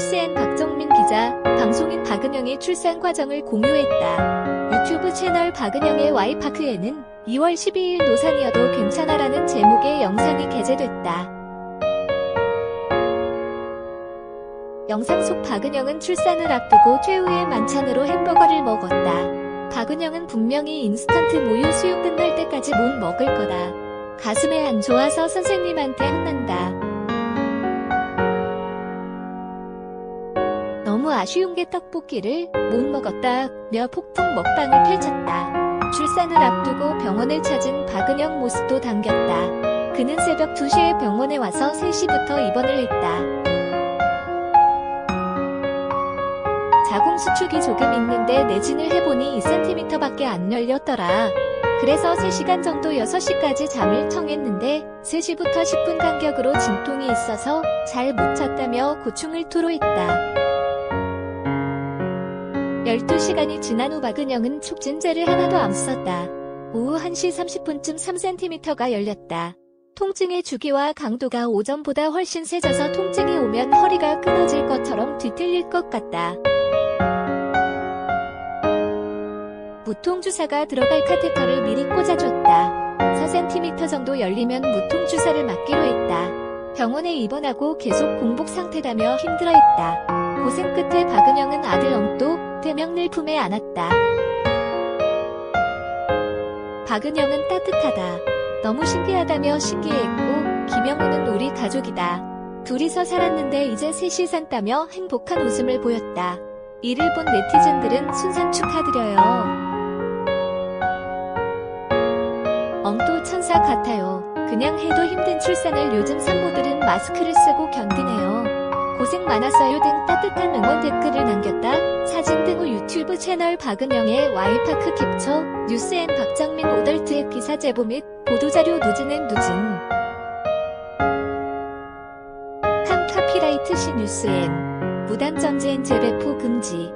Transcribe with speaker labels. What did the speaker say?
Speaker 1: 뉴스엔 박정민 기자, 방송인 박은영의 출산 과정을 공유했다. 유튜브 채널 박은영의 와이파크에는 2월 12일 노산이어도 괜찮아라는 제목의 영상이 게재됐다. 영상 속 박은영은 출산을 앞두고 최후의 만찬으로 햄버거를 먹었다. 박은영은 분명히 인스턴트 모유 수육 끝날 때까지 못 먹을 거다. 가슴에 안 좋아서 선생님한테 혼난다. 아쉬운 게 떡볶이를 못 먹었다며 폭풍 먹방을 펼쳤다. 출산을 앞두고 병원을 찾은 박은영 모습도 당겼다. 그는 새벽 2시에 병원에 와서 3시부터 입원을 했다. 자궁 수축이 조금 있는데 내진을 해보니 2cm밖에 안 열렸더라. 그래서 3시간 정도 6시까지 잠을 청했는데 3시부터 10분 간격으로 진통이 있어서 잘 못 잤다며 고충을 토로했다. 12시간이 지난 후 박은영은 촉진제를 하나도 안 썼다. 오후 1시 30분쯤 3cm가 열렸다. 통증의 주기와 강도가 오전보다 훨씬 세져서 통증이 오면 허리가 끊어질 것처럼 뒤틀릴 것 같다. 무통주사가 들어갈 카테터를 미리 꽂아줬다. 4cm 정도 열리면 무통주사를 맞기로 했다. 병원에 입원하고 계속 공복 상태라며 힘들어했다. 고생 끝에 박은영은 아들 엉또 대명를 품에 안았다. 박은영은 따뜻하다. 너무 신기하다며 신기했고 김영우는 우리 가족이다. 둘이서 살았는데 이제 셋이 산다며 행복한 웃음을 보였다. 이를 본 네티즌들은 순산 축하드려요. 엉또 천사 같아요. 그냥 해도 힘든 출산을 요즘 산모들은 마스크를 쓰고 견디네요. 고생 많았어요 등 따뜻한 응원 댓글을 남겼다. 사진 등 후 유튜브 채널 박은영의 와이파크 캡처, 뉴스엔 박정민 오덜트의 기사 제보 및 보도자료 누진엔 누진. 칸 카피라이트 시 뉴스엔 무단 전지엔 재배포 금지.